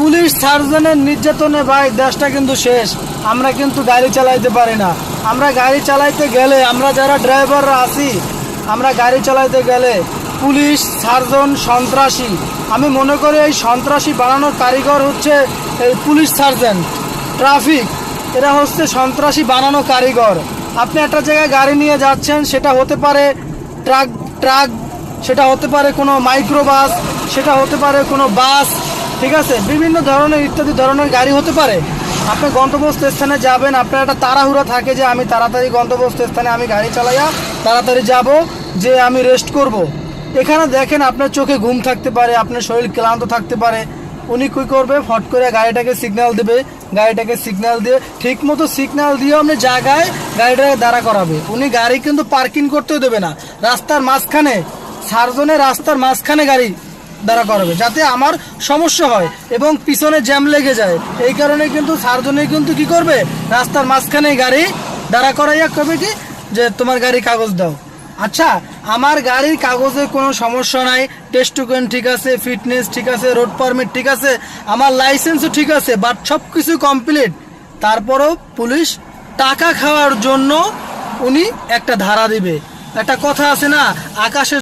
Police সার্জনের নির্যাতনে ভাই, দেশটা কিন্তু শেষ। আমরা কিন্তু গাড়ি চালাইতে পারি না। আমরা গাড়ি চালাইতে গেলে, আমরা যারা ড্রাইভাররা আছি, আমরা গাড়ি চালাইতে গেলে পুলিশ সার্জন সন্ত্রাসী। আমি মনে করি এই সন্ত্রাসী বানানোর কারিগর হচ্ছে এই পুলিশ সার্জন। ট্রাফিক, এরা হচ্ছে সন্ত্রাসী বানানো কারিগর। আপনি একটা জায়গায় গাড়ি নিয়ে যাচ্ছেন, সেটা হতে পারে ট্রাক ট্রাক, সেটা হতে পারে কোনো মাইক্রোবাস, সেটা হতে পারে কোনো বাস ঠিক আছে? বিভিন্ন ধরনের, ইত্যাদি ধরনের গাড়ি হতে পারে। আপনি গন্তব্যস্থ স্থানে যাবেন, আপনার একটা তাড়াহুড়া থাকে যে আমি তাড়াতাড়ি গন্তব্যস্থ স্থানে আমি গাড়ি চালাইয়া তাড়াতাড়ি যাব, যে আমি রেস্ট করব। এখানে দেখেন আপনার চোখে ঘুম থাকতে পারে, আপনার শরীর ক্লান্ত থাকতে পারে। উনি কী করবে? ফট করে গাড়িটাকে সিগন্যাল দেবে, গাড়িটাকে সিগন্যাল দিয়ে ঠিক মতো সিগন্যাল দিয়ে আপনি জায়গায় গাড়িটাকে দাঁড়া করাবে। উনি গাড়ি কিন্তু পার্কিং করতেও দেবে না। রাস্তার মাঝখানে সার্জনে রাস্তার মাঝখানে গাড়ি দাঁড়া করাবে যাতে আমার সমস্যা হয় এবং পিছনে জ্যাম লেগে যায়। এই কারণে কিন্তু সার্জনে কিন্তু কি করবে? রাস্তার মাঝখানে গাড়ি দাঁড়া করাইয়া কবে কি? যে তোমার গাড়ি কাগজ দাও। আচ্ছা আমার গাড়ির কাগজে কোনো সমস্যা নাই টেস্ট টোকেন ঠিক আছে ফিটনেস ঠিক আছে রোড পারমিট ঠিক আছে, আমার লাইসেন্সও ঠিক আছে বাট সব কিছু কমপ্লিট তারপরও পুলিশ টাকা খাওয়ার জন্য উনি একটা ধারা দিবে। একটা কথা আছে না, আকাশে